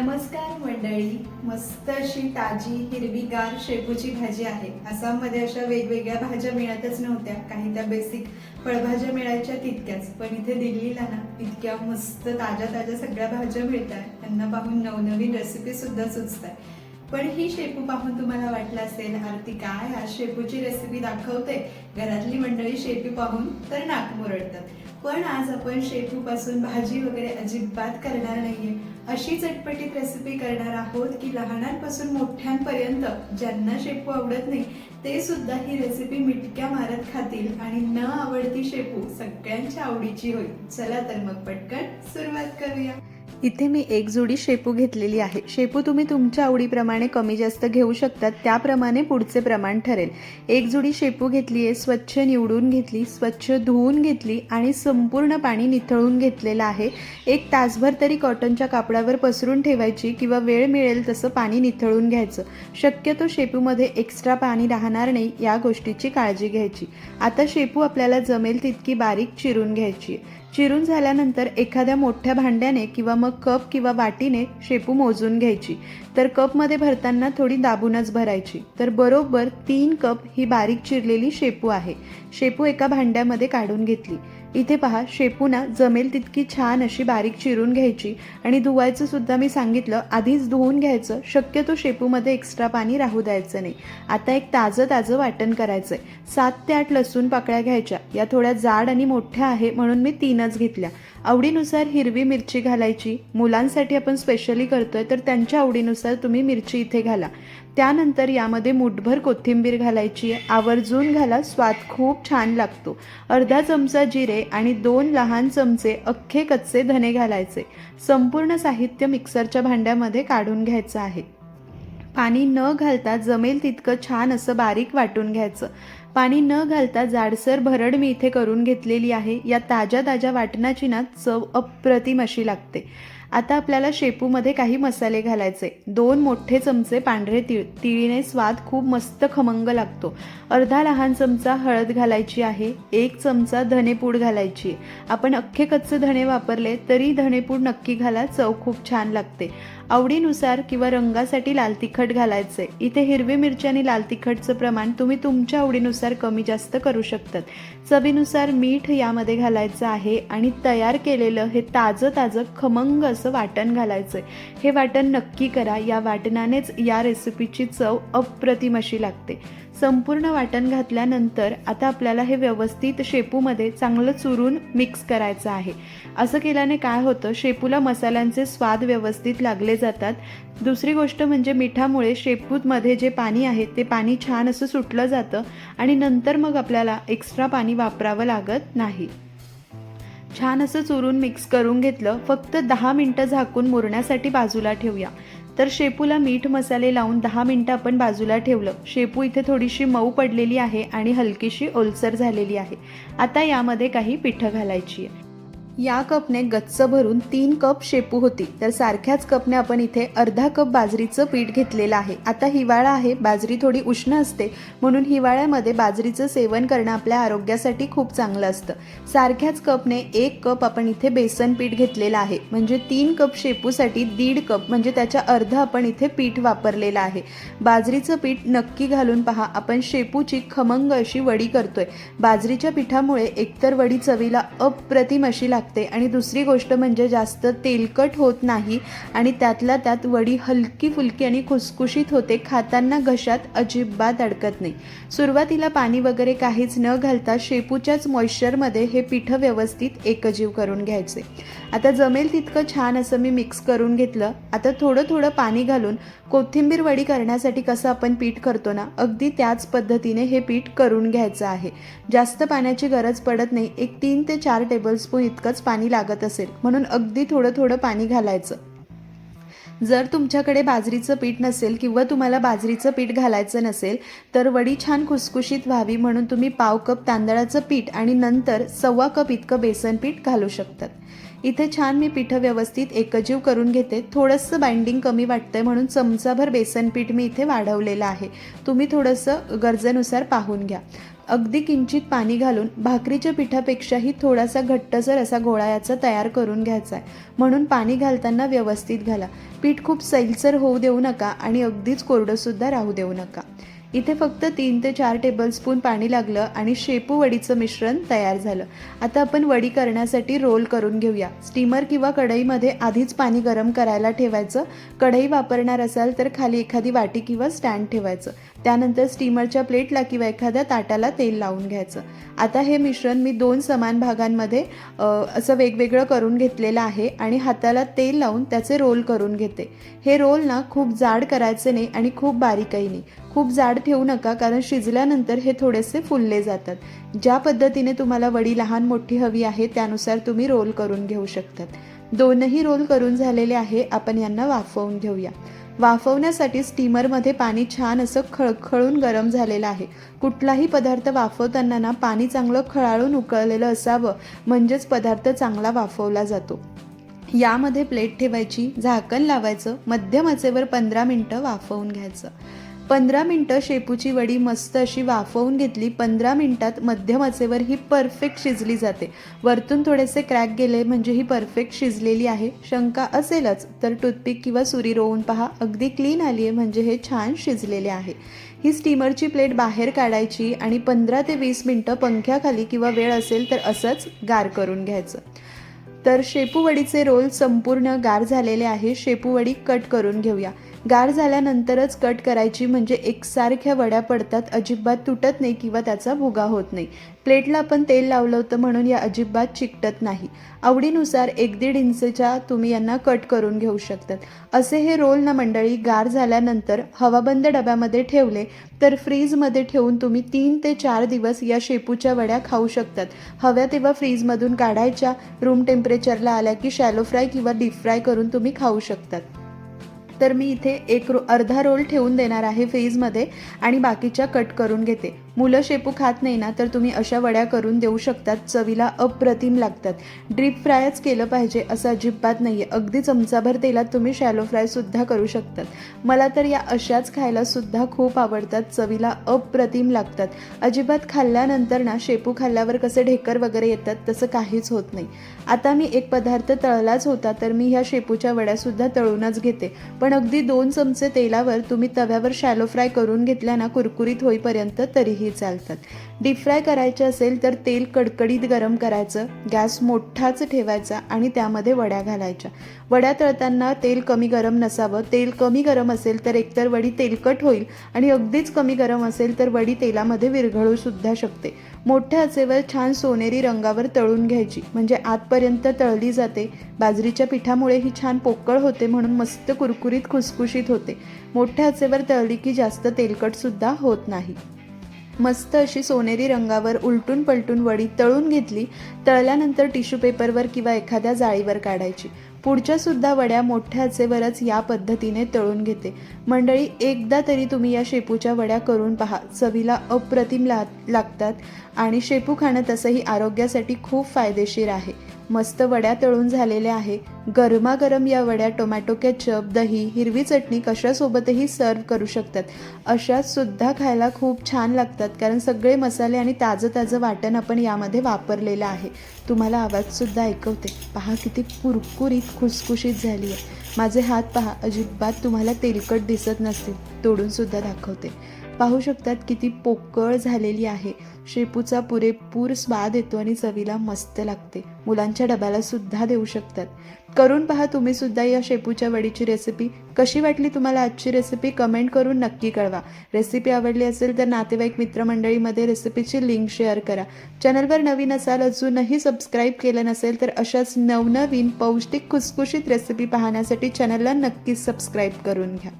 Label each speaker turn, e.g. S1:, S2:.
S1: नमस्कार मंडळी. मस्त अशी ताजी हिरवीगार शेपूची भाजी आहे. आसाममध्ये अशा वेगवेगळ्या भाज्या मिळतच नव्हत्या. काही त्या बेसिक फळभाज्या मिळायच्या तितक्याच. पण इथे दिल्लीला ना इतक्या मस्त ताज्या ताज्या सगळ्या भाज्या मिळतात. त्यांना पाहून नवनवीन रेसिपी सुद्धा सुचतात पण ही शेपू पाहून तुम्हाला वाटलं असेल आरती काय? आज शेपूची रेसिपी दाखवते. घरातली मंडळी शेपू पाहून तर नाक मुरडतात. पण आज आपण शेपू पासून भाजी वगैरे अजिबात करणार नाहीये. अशी चटपटीत रेसिपी करणार आहोत की लहानांपासून मोठ्यांपर्यंत ज्यांना शेपू आवडत नाही ते सुद्धा ही रेसिपी मिटक्या मारत खातील आणि न आवडती शेपू सगळ्यांच्या आवडीची होईल. चला तर मग पटकन सुरुवात करूया. इथे मी एक जोडी शेपू घेतलेली आहे. शेपू तुम्ही तुमच्या आवडीप्रमाणे कमी जास्त घेऊ शकतात. त्याप्रमाणे पुढचे प्रमाण ठरेल. एक जोडी शेपू घेतली आहे स्वच्छ निवडून घेतली स्वच्छ धुवून घेतली आणि संपूर्ण पाणी निथळून घेतलेलं आहे. एक तासभर तरी कॉटनच्या कापडावर पसरून ठेवायची किंवा वेळ मिळेल तसं पाणी निथळून घ्यायचं. शक्यतो शेपूमध्ये एक्स्ट्रा पाणी राहणार नाही या गोष्टीची काळजी घ्यायची. आता शेपू आपल्याला जमेल तितकी बारीक चिरून घ्यायची. चिरून झाल्यानंतर एखाद्या मोठ्या भांड्याने किंवा मग कप किंवा वाटीने शेपू मोजून घ्यायची. तर कपमध्ये भरताना थोडी दाबूनच भरायची. तर बरोबर तीन कप ही बारीक चिरलेली शेपू आहे. शेपू एका भांड्यामध्ये काढून घेतली. इथे पहा शेपूना जमेल तितकी छान अशी बारीक चिरून घ्यायची आणि धुवायचं सुद्धा मी सांगितलं आधीच धुवून घ्यायचं शक्यतो शेपूमध्ये एक्स्ट्रा पाणी राहू द्यायचं नाही. आता एक ताजं ताजं वाटण करायचं आहे सात ते आठ लसूण पाकळ्या घ्यायच्या. या थोड्या जाड आणि मोठ्या आहे म्हणून मी तीनच घेतल्या. आवडीनुसार हिरवी मिरची घालायची. मुलांसाठी आपण स्पेशली करतोय तर त्यांच्या आवडीनुसार तुम्ही मिरची इथे घाला. त्यानंतर यामध्ये मुठभर कोथिंबीर घालायची आवर्जून घाला स्वाद खूप छान लागतो. अर्धा चमचा जिरे आणि दोन लहान चमचे अख्खे कच्चे धने घालायचे. संपूर्ण साहित्य मिक्सरच्या भांड्यामध्ये काढून घ्यायचं आहे. पाणी न घालता जमेल तितकं छान असं बारीक वाटून घ्यायचं. पाणी न घालता जाडसर भरड मी इथे करून घेतलेली आहे. या ताज्या ताज्या वाटणाची ना चव अप्रतिम अशी लागते. आता आपल्याला शेपूमध्ये काही मसाले घालायचे. दोन मोठे चमचे पांढरे तिळ तिळीने स्वाद खूप मस्त खमंग लागतो. अर्धा लहान चमचा हळद घालायची आहे एक चमचा धनेपूड घालायची. आपण अख्खे कच्चे धणे वापरले तरी धनेपूड नक्की घाला चव खूप छान लागते. आवडीनुसार किंवा रंगासाठी लाल तिखट घालायचे. इथे हिरवी मिरची आणि लाल तिखटचं प्रमाण तुम्ही तुमच्या आवडीनुसार कमी जास्त करू शकतात. चवीनुसार मीठ यामध्ये घालायचं आहे आणि तयार केलेलं हे ताजं ताजं खमंग असं वाटण घालायचं आहे हे वाटण नक्की करा. या वाटणानेच या रेसिपीची चव अप्रतिम अशी लागते. संपूर्ण वाटण घातल्यानंतर आता आपल्याला हे व्यवस्थित शेपूमध्ये चांगलं चुरून मिक्स करायचं आहे. असं केल्याने काय होतं? शेपूला मसाल्यांचे स्वाद व्यवस्थित लागले जातात. दुसरी गोष्ट म्हणजे मिठामुळे शेपूमध्ये जे पाणी आहे ते पाणी छान असं सुटलं जातं आणि नंतर मग आपल्याला एक्स्ट्रा पाणी वापरावं लागत नाही. छान असं चुरून मिक्स करून घेतलं फक्त दहा मिनटं झाकून मुरण्यासाठी बाजूला ठेवूया. तर शेपूला मीठ मसाले लावून दहा मिनटं आपण बाजूला ठेवलं. शेपू इथे थोडीशी मऊ पडलेली आहे आणि हलकीशी ओलसर झालेली आहे. आता यामध्ये काही पिठं घालायची आहे. या कपने गच्च भरून तीन कप शेपू होती. तर सारख्याच कपने आपण इथे अर्धा कप बाजरीचं पीठ घेतलेलं आहे. आता हिवाळा आहे बाजरी थोडी उष्ण असते म्हणून हिवाळ्यामध्ये बाजरीचं सेवन करणं आपल्या आरोग्यासाठी खूप चांगलं असतं. सारख्याच कपने एक कप आपण इथे बेसन पीठ घेतलेलं आहे. म्हणजे तीन कप शेपूसाठी दीड कप म्हणजे त्याच्या अर्ध आपण इथे पीठ वापरलेलं आहे. बाजरीचं पीठ नक्की घालून पहा. आपण शेपूची खमंग अशी वडी करतोय. बाजरीच्या पिठामुळे एकतर वडी चवीला अप्रतिम अशी लागते. आणि दुसरी गोष्ट म्हणजे जास्त तेलकट होत नाही आणि त्यातल्या त्यात वडी हलकी फुलकी आणि खुसखुशीत होते. खाताना घशात अजिबात अडकत नाही. सुरुवातीला पाणी वगैरे काहीच न घालता शेपूच्याच मॉइश्चरमध्ये हे पीठ व्यवस्थित एकजीव करून घ्यायचे. आता जमेल तितकं छान असं मी मिक्स करून घेतलं. आता थोडं थोडं पाणी घालून कोथिंबीर वडी करण्यासाठी कसं आपण पीठ करतो ना अगदी त्याच पद्धतीने हे पीठ करून घ्यायचं आहे. जास्त पाण्याची गरज पडत नाही. एक तीन ते चार टेबलस्पून इतकंच पाणी लागत असेल. म्हणून अगदी थोडं थोडं पाणी घालायचं. जर तुमच्याकडे बाजरीचं पीठ नसेल किंवा तुम्हाला बाजरीचं पीठ घालायचं नसेल तर वडी छान खुसखुशीत व्हावी म्हणून तुम्ही पाव कप तांदळाचं पीठ आणि नंतर सव्वा कप इतकं बेसन पीठ घालू शकतात. इथे छान मी पिठं व्यवस्थित एकजीव करून घेते. थोडंसं बाइंडिंग कमी वाटतंय म्हणून चमचाभर बेसन पीठ मी इथे वाढवलेलं आहे. तुम्ही थोडंसं गरजेनुसार पाहून घ्या. अगदी किंचित पाणी घालून भाकरीच्या पिठापेक्षाही थोडासा घट्टसर असा गोळा याचा तयार करून घ्यायचा आहे म्हणून पाणी घालताना व्यवस्थित घाला. पीठ खूप सैलसर होऊ देऊ नका आणि अगदीच कोरडंसुद्धा राहू देऊ नका. इथे फक्त तीन ते चार टेबलस्पून पाणी लागलं आणि शेपू वडीचं मिश्रण तयार झालं. आता आपण वडी करण्यासाठी रोल करून घेऊया. स्टीमर किंवा कढईमध्ये आधीच पाणी गरम करायला ठेवायचं. कढई वापरणार असाल तर खाली एखादी वाटी किंवा स्टँड ठेवायचं. त्यानंतर स्टीमरच्या प्लेटला किंवा एखाद्या ताटाला तेल लावून घ्यायचं. आता हे मिश्रण मी दोन समान भागांमध्ये असं वेगवेगळं करून घेतलेलं आहे आणि हाताला तेल लावून त्याचे रोल करून घेते. हे रोल ना खूप जाड करायचे नाही आणि खूप बारीकही नाही. खूप जाड ठेवू नका कारण शिजल्यानंतर हे थोडेसे फुलले जातात. ज्या पद्धतीने तुम्हाला वडी लहान मोठी हवी आहे त्यानुसार तुम्ही रोल करून घेऊ शकतात. दोनही रोल करून झालेले आहे आपण यांना वाफवून घेऊया. वाफवण्यासाठी स्टीमरमध्ये पाणी छान असं खळखळून गरम झालेलं आहे. कुठलाही पदार्थ वाफवताना ना पाणी चांगलं खळाळून उकळलेलं असावं म्हणजेच पदार्थ चांगला वाफवला जातो. यामध्ये प्लेट ठेवायची झाकण लावायचं मध्यम आचेवर पंधरा मिनटं वाफवून घ्यायचं. पंधरा मिनटं शेपूची वडी मस्त अशी वाफवून घेतली. पंधरा मिनटात मध्यम आचेवर ही परफेक्ट शिजली जाते. वरतून थोडेसे क्रॅक गेले म्हणजे ही परफेक्ट शिजलेली आहे. शंका असेलच तर टूथपिक किंवा सुरी रोवून पहा. अगदी क्लीन आली आहे म्हणजे हे छान शिजलेले आहे. ही स्टीमरची प्लेट बाहेर काढायची आणि पंधरा ते वीस मिनटं पंख्याखाली किंवा वेळ असेल तर असंच गार करून घ्यायचं. तर शेपूवडीचे रोल संपूर्ण गार झालेले आहे. शेपूवडी कट करून घेऊया. गार झाल्यानंतरच कट करायची म्हणजे एकसारख्या वड्या पडतात अजिबात तुटत नाही किंवा त्याचा भुगा होत नाही. प्लेटला आपण तेल लावलं होतं म्हणून या अजिबात चिकटत नाही. आवडीनुसार एक दीड इंचच्या तुम्ही यांना कट करून घेऊ शकतात. असे हे रोल ना मंडळी गार झाल्यानंतर हवाबंद डब्यामध्ये ठेवले तर फ्रीजमध्ये ठेवून तुम्ही तीन ते चार दिवस या शेपूच्या वड्या खाऊ शकतात. हव्या तेव्हा फ्रीजमधून काढायच्या रूम टेम्परेचरला आल्या की शॅलो फ्राय किंवा डीप फ्राय करून तुम्ही खाऊ शकतात. तर मी इथे एक रो अर्धा रोल ठेवून देणार आहे फ्रीजमध्ये आणि बाकीच्या कट करून घेते. मुलं शेपू खात नाही ना तर तुम्ही अशा वड्या करून देऊ शकतात चवीला अप्रतिम लागतात. ड्रीप फ्रायच केलं पाहिजे असं अजिबात नाही आहे अगदी चमचाभर तेलात तुम्ही शॅलो फ्रायसुद्धा करू शकतात. मला तर या अशाच खायला सुद्धा खूप आवडतात चवीला अप्रतिम लागतात. अजिबात खाल्ल्यानंतर ना शेपू खाल्ल्यावर कसे ढेकर वगैरे येतात तसं काहीच होत नाही. आता मी एक पदार्थ तळलाच होता तर मी ह्या शेपूच्या वड्यासुद्धा तळूनच घेते. पण अगदी दोन चमचे तेलावर तुम्ही तव्यावर शॅलो फ्राय करून घेतल्या ना कुरकुरीत होईपर्यंत तरीही चालतात. डीप फ्राय करायचे असेल तर तेल कडकडीत गरम करायचं गॅस मोठाच ठेवायचा आणि त्यामध्ये वड्या घालायच्या वड्या तळताना तेल कमी गरम नसावं. तेल कमी गरम असेल तर एकतर वडी तेलकट होईल आणि अगदीच कमी गरम असेल तर वडी तेलामध्ये विरघळू सुद्धा शकते. मोठ्या आचेवर छान सोनेरी रंगावर तळून घ्यायची. म्हणजे आतपर्यंत तळली जाते. बाजरीच्या पिठामुळे ही छान पोकळ होते म्हणून मस्त कुरकुरीत खुसखुशीत होते. मोठ्या आचेवर तळली की जास्त तेलकटसुद्धा होत नाही. मस्त अशी सोनेरी रंगावर उलटून पलटून वडी तळून घेतली तळल्यानंतर टिश्यू पेपरवर किंवा एखाद्या जाळीवर काढायची. पुढच्या सुद्धा वड्या मोठ्याचेवरच या पद्धतीने तळून घेते. मंडळी एकदा तरी तुम्ही या शेपूच्या वड्या करून पहा. चवीला अप्रतिम ला लागतात आणि शेपू खाणं तसंही आरोग्यासाठी खूप फायदेशीर आहे. मस्त वड्या तळून झालेल्या आहे. गरमागरम या वड्या टोमॅटो केचप दही हिरवी चटणी कशासोबतही सर्व करू शकतात. अशा सुद्धा खायला खूप छान लागतात कारण सगळे मसाले आणि ताजं ताजं वाटण आपण यामध्ये वापरलेलं आहे. तुम्हाला आवाजसुद्धा ऐकवते. पहा किती कुरकुरीत खुसखुशीत झाली आहे. माझे हात पहा अजिबात तुम्हाला तेलकट दिसत नसतील तोडूनसुद्धा दाखवते. पाहू शकतात किती पोकळ झालेली आहे. शेपूचा पुरेपूर स्वाद येतो आणि चवीला मस्त लागते. मुलांच्या डब्याला सुद्धा देऊ शकतात. करून पहा तुम्ही सुद्धा या शेपूच्या वडीची रेसिपी कशी वाटली तुम्हाला आजची रेसिपी कमेंट करून नक्की कळवा. रेसिपी आवडली असेल तर नातेवाईक मित्रमंडळीमध्ये रेसिपीची लिंक शेअर करा. चॅनलवर नवीन असाल अजूनही सबस्क्राईब केलं नसेल तर अशाच नवनवीन पौष्टिक खुसखुशीत रेसिपी पाहण्यासाठी चॅनलला नक्कीच सबस्क्राईब करून घ्या.